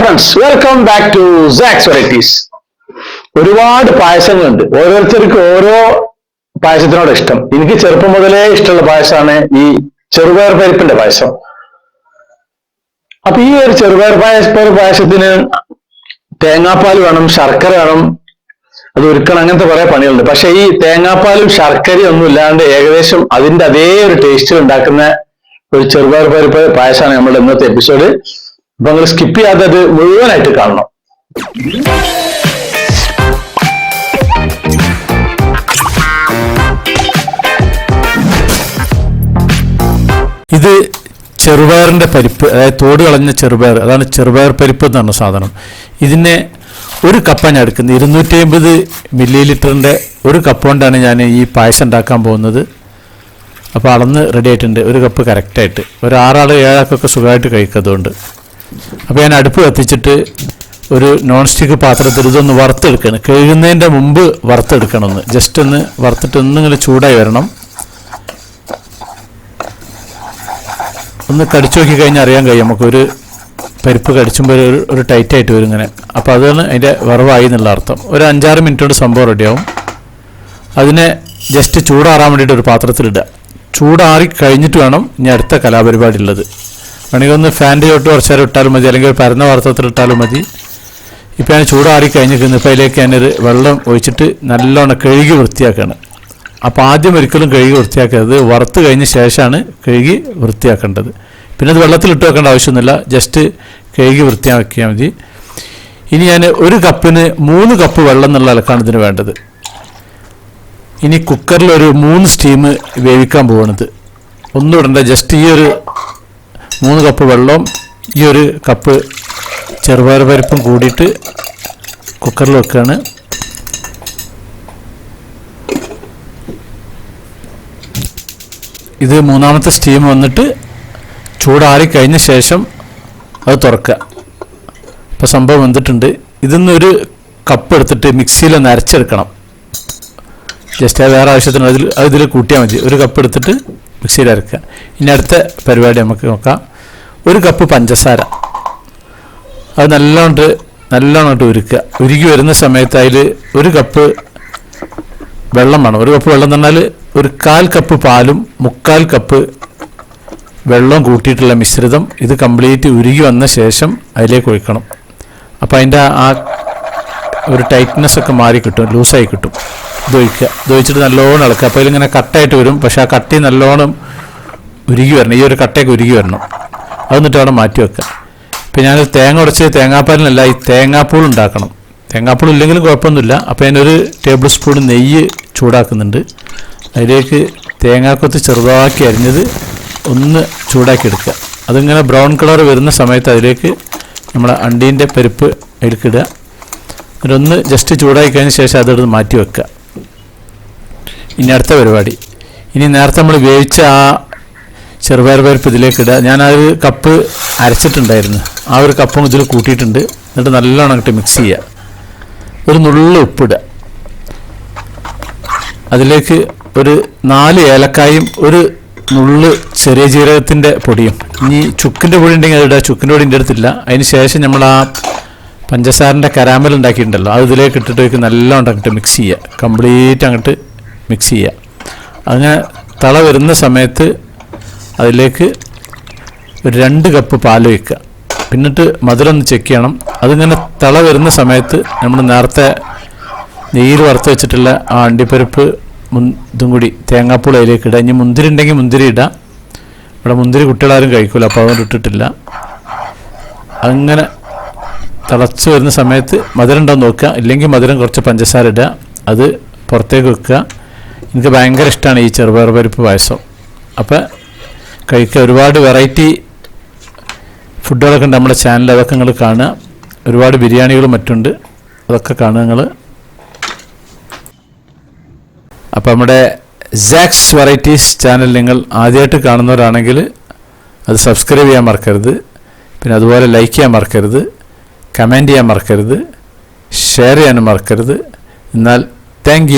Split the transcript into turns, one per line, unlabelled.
Friends welcome back to Sax varieties ഒരുപാട് പായസങ്ങളുണ്ട്. ഓരോരുത്തർക്ക് ഓരോ പായസത്തിനോട് ഇഷ്ടം. എനിക്ക് ചെറുപ്പം മുതലേ ഇഷ്ടമുള്ള പായസമാണ് ഈ ചെറുപയർ പരിപ്പിന്റെ പായസം. അപ്പൊ ഈ ഒരു ചെറുപയർ പായസ പായസത്തിന് തേങ്ങാപ്പാൽ വേണം ശർക്കര വേണം അത് ഒരുക്കണം അങ്ങനത്തെ കുറെ പണികളുണ്ട്. പക്ഷെ ഈ തേങ്ങാപ്പാലും ശർക്കരയും ഒന്നും ഇല്ലാണ്ട് ഏകദേശം അതിന്റെ അതേ ഒരു ടേസ്റ്റിൽ ഉണ്ടാക്കുന്ന ഒരു ചെറുപയർ പരിപ്പ് പായസമാണ് നമ്മുടെ ഇന്നത്തെ എപ്പിസോഡ് അപ്പൊ നിങ്ങൾ സ്കിപ്പ് ചെയ്യാതെ അത് മുഴുവനായിട്ട് കാണണം.
ഇത് ചെറുപയറിന്റെ പരിപ്പ് അതായത് തോട് കളഞ്ഞ ചെറുപയർ അതാണ് ചെറുപയർ പരിപ്പ് എന്ന് സാധനം. ഇതിനെ ഒരു കപ്പാണ് ഞാൻ എടുക്കുന്നത്. ഇരുന്നൂറ്റി അമ്പത് മില്ലി ലിറ്ററിന്റെ ഒരു കപ്പ് കൊണ്ടാണ് ഞാൻ ഈ പായസം ഉണ്ടാക്കാൻ പോകുന്നത്. അപ്പോൾ അളന്ന് റെഡി ആയിട്ടുണ്ട്. ഒരു കപ്പ് കറക്റ്റായിട്ട് ഒരു ആറാൾ ഏഴാൾക്കൊക്കെ സുഖമായിട്ട് കഴിക്കുന്നതുകൊണ്ട് അപ്പോൾ ഞാൻ അടുപ്പ് കത്തിച്ചിട്ട് ഒരു നോൺ സ്റ്റിക്ക് പാത്രത്തിൽ ഇതൊന്ന് വറുത്തെടുക്കണം കഴുകുന്നതിന്റെ മുമ്പ് വറുത്തെടുക്കണം ഒന്ന് ജസ്റ്റ് ഒന്ന് വറുത്തിട്ട് ഒന്നിങ്ങനെ ചൂടായി വരണം. ഒന്ന് കടിച്ചു നോക്കി കഴിഞ്ഞാൽ അറിയാൻ കഴിയും. നമുക്കൊരു പരിപ്പ് കടിച്ചുമ്പോൾ ഒരു ഒരു ടൈറ്റായിട്ട് വരും ഇങ്ങനെ. അപ്പോൾ അതാണ് അതിന്റെ വറവായി എന്നുള്ള അർത്ഥം. ഒരു അഞ്ചാറ് മിനിറ്റ് കൊണ്ട് സംഭവം റെഡിയാവും അതിനെ ജസ്റ്റ് ചൂടാറാൻ വേണ്ടിയിട്ട് ഒരു പാത്രത്തിലിടുക. ചൂടാറി കഴിഞ്ഞിട്ട് വേണം ഇനി അടുത്ത കലാപരിപാടി ഉള്ളത്. വേണമെങ്കിൽ ഒന്ന് ഫാന്റെ ചോട്ട് കുറച്ച് നേരം ഇട്ടാലും മതി അല്ലെങ്കിൽ പരന്ന വാർത്തത്തിൽ ഇട്ടാലും മതി. ഇപ്പോൾ ഞാൻ ചൂടാറി കഴിഞ്ഞിരിക്കുന്നു. ഇപ്പോൾ അതിലേക്ക് ഞാനൊരു വെള്ളം ഒഴിച്ചിട്ട് നല്ലോണം കഴുകി വൃത്തിയാക്കുകയാണ് അപ്പോൾ ആദ്യം ഒരിക്കലും കഴുകി വൃത്തിയാക്കരുത്. വറുത്ത് കഴിഞ്ഞ ശേഷമാണ് കഴുകി വൃത്തിയാക്കേണ്ടത്. പിന്നെ അത് വെള്ളത്തിൽ ഇട്ട് വെക്കേണ്ട ആവശ്യമൊന്നുമില്ല. ജസ്റ്റ് കഴുകി വൃത്തിയാക്കിയാൽ മതി. ഇനി ഞാൻ ഒരു കപ്പിന് മൂന്ന് കപ്പ് വെള്ളം എന്നുള്ള അലക്കാണ് ഇതിന് വേണ്ടത്. ഇനി കുക്കറിൽ ഒരു മൂന്ന് സ്റ്റീം വേവിക്കാൻ പോകുന്നത് ഒന്നും ഇടണ്ട ജസ്റ്റ് ഈ ഒരു മൂന്ന് കപ്പ് വെള്ളവും ഈ ഒരു കപ്പ് ചെറുപയർ പരിപ്പും കൂടിയിട്ട് കുക്കറിൽ വെക്കുകയാണ് ഇത് മൂന്നാമത്തെ സ്റ്റീം വന്നിട്ട് ചൂടാറി കഴിഞ്ഞ ശേഷം അത് തുറക്കുക. ഇപ്പോൾ സംഭവം വന്നിട്ടുണ്ട്. ഇതിന്ന് ഒരു കപ്പ് എടുത്തിട്ട് മിക്സിയിൽ ഒന്ന് അരച്ചെടുക്കണം. ജസ്റ്റ് വേറെ ആവശ്യത്തിന് അതിൽ അത് ഇതിൽ കൂട്ടിയാൽ മതി. ഒരു കപ്പ് എടുത്തിട്ട് മിക്സിയിൽ അരക്കുക. ഇനി അടുത്ത പരിപാടി നമുക്ക് നോക്കാം. ഒരു കപ്പ് പഞ്ചസാര. അത് നല്ലോണ്ട് നല്ലോണ്ട് ഉരുക്കുക. ഉരുക്കി വരുന്ന സമയത്ത് അതിൽ ഒരു കപ്പ് വെള്ളം വേണം. ഒരു കപ്പ് വെള്ളം എന്ന് പറഞ്ഞാൽ ഒരു കാൽ കപ്പ് പാലും മുക്കാൽ കപ്പ് വെള്ളം കൂട്ടിയിട്ടുള്ള മിശ്രിതം ഇത് കംപ്ലീറ്റ് ഉരുകി വന്ന ശേഷം അതിലേക്ക് ഒഴിക്കണം. അപ്പോൾ അതിന്റെ ആ ഒരു ടൈറ്റ്നെസ് ഒക്കെ മാറി കിട്ടും ലൂസായി കിട്ടും. ഇത് ഒഴിക്കുക. ഇത് ഒഴിച്ചിട്ട് നല്ലോണം ഇളക്കുക. അപ്പോൾ ഇതിലിങ്ങനെ കട്ടായിട്ട് വരും. പക്ഷേ ആ കട്ടി നല്ലോണം ഉരുകി വരണം. ഈ ഒരു കട്ടയൊക്കെ ഉരുകി വരണം. എന്നിട്ട് അവിടെ മാറ്റി വെക്കുക. പിന്നെ ഞാൻ തേങ്ങ ഉടച്ച് തേങ്ങാപ്പാലിനല്ല ഈ തേങ്ങാപ്പൂൾ ഉണ്ടാക്കണം. തേങ്ങാപ്പൂൾ ഇല്ലെങ്കിലും കുഴപ്പമൊന്നുമില്ല. അപ്പോൾ അതിനൊരു ടേബിൾ സ്പൂൺ നെയ്യ് ചൂടാക്കുന്നുണ്ട്. അതിലേക്ക് തേങ്ങാക്കൊത്ത് ചെറുതാക്കി അരിഞ്ഞത് ഒന്ന് ചൂടാക്കി എടുക്കുക. അതിങ്ങനെ ബ്രൗൺ കളർ വരുന്ന സമയത്ത് അതിലേക്ക് നമ്മുടെ അണ്ടീന്റെ പരിപ്പ് എടുക്കിടുക എന്നിട്ടൊന്ന് ജസ്റ്റ് ചൂടാക്കി കഴിഞ്ഞ ശേഷം അതെടുത്ത് മാറ്റി വെക്കുക. ഇനി അടുത്ത പരിപാടി. ഇനി നേരത്തെ നമ്മൾ വേവിച്ച ആ ചെറുപയർ പരിപ്പ് ഇതിലേക്ക് ഇടുക. ഞാൻ ആ ഒരു കപ്പ് അരച്ചിട്ടുണ്ടായിരുന്നു. ആ ഒരു കപ്പും ഇതിൽ കൂട്ടിയിട്ടുണ്ട്. എന്നിട്ട് നല്ലോണം അങ്ങോട്ട് മിക്സ് ചെയ്യുക. ഒരു നുള്ള ഉപ്പിടുക അതിലേക്ക് ഒരു നാല് ഏലക്കായും ഒരു നുള്ള് ചെറിയ ജീരകത്തിന്റെ പൊടിയും. ഇനി ചുക്കിന്റെ പൊടി ഉണ്ടെങ്കിൽ അത് ഇടുക. ചുക്കിന്റെ പൊടി എന്റെ അടുത്തില്ല. അതിന് ശേഷം നമ്മൾ ആ പഞ്ചസാരന്റെ കരാമൽ ഉണ്ടാക്കിയിട്ടുണ്ടല്ലോ. അത് ഇതിലേക്ക് ഇട്ടിട്ട് നല്ലോണം അങ്ങോട്ട് മിക്സ് ചെയ്യുക. കംപ്ലീറ്റ് അങ്ങോട്ട് മിക്സ് ചെയ്യുക. അങ്ങനെ തള വരുന്ന സമയത്ത് അതിലേക്ക് ഒരു രണ്ട് കപ്പ് പാൽ വയ്ക്കുക. പിന്നിട്ട് മധുരം ഒന്ന് ചെക്ക് ചെയ്യണം. അതിങ്ങനെ തിള വരുന്ന സമയത്ത് നമ്മൾ നേരത്തെ നെയ്യിൽ വറുത്ത് വെച്ചിട്ടുള്ള ആ അണ്ടിപ്പരിപ്പ് ഇതും കൂടി തേങ്ങാപ്പൂൾ അതിലേക്ക് ഇടുക. ഇനി മുന്തിരി ഉണ്ടെങ്കിൽ മുന്തിരി ഇടാം. ഇവിടെ മുന്തിരി കുട്ടികളാരും കഴിക്കില്ല അപ്പോൾ അതുകൊണ്ട് ഇട്ടിട്ടില്ല. അങ്ങനെ തിളച്ച് വരുന്ന സമയത്ത് മധുരം ഉണ്ടോ നോക്കുക. ഇല്ലെങ്കിൽ മധുരം കുറച്ച് പഞ്ചസാര ഇടുക. അത് പുറത്തേക്ക് വെക്കുക. എനിക്ക് ഭയങ്കര ഇഷ്ടമാണ് ഈ ചെറുപയർ പരിപ്പ് പായസം. അപ്പോൾ കഴിക്കുക ഒരുപാട് വെറൈറ്റി ഫുഡുകളൊക്കെ ഉണ്ട് നമ്മുടെ ചാനൽ അതൊക്കെ നിങ്ങൾ കാണുക. ഒരുപാട് ബിരിയാണികളും മറ്റുണ്ട് അതൊക്കെ കാണുക നിങ്ങൾ. അപ്പോൾ നമ്മുടെ സാക്സ് വെറൈറ്റീസ് ചാനൽ നിങ്ങൾ ആദ്യമായിട്ട് കാണുന്നവരാണെങ്കിൽ അത് സബ്സ്ക്രൈബ് ചെയ്യാൻ മറക്കരുത്. പിന്നെ അതുപോലെ ലൈക്ക് ചെയ്യാൻ മറക്കരുത്. കമന്റ് ചെയ്യാൻ മറക്കരുത്. ഷെയർ ചെയ്യാനും മറക്കരുത്. എന്നാൽ താങ്ക്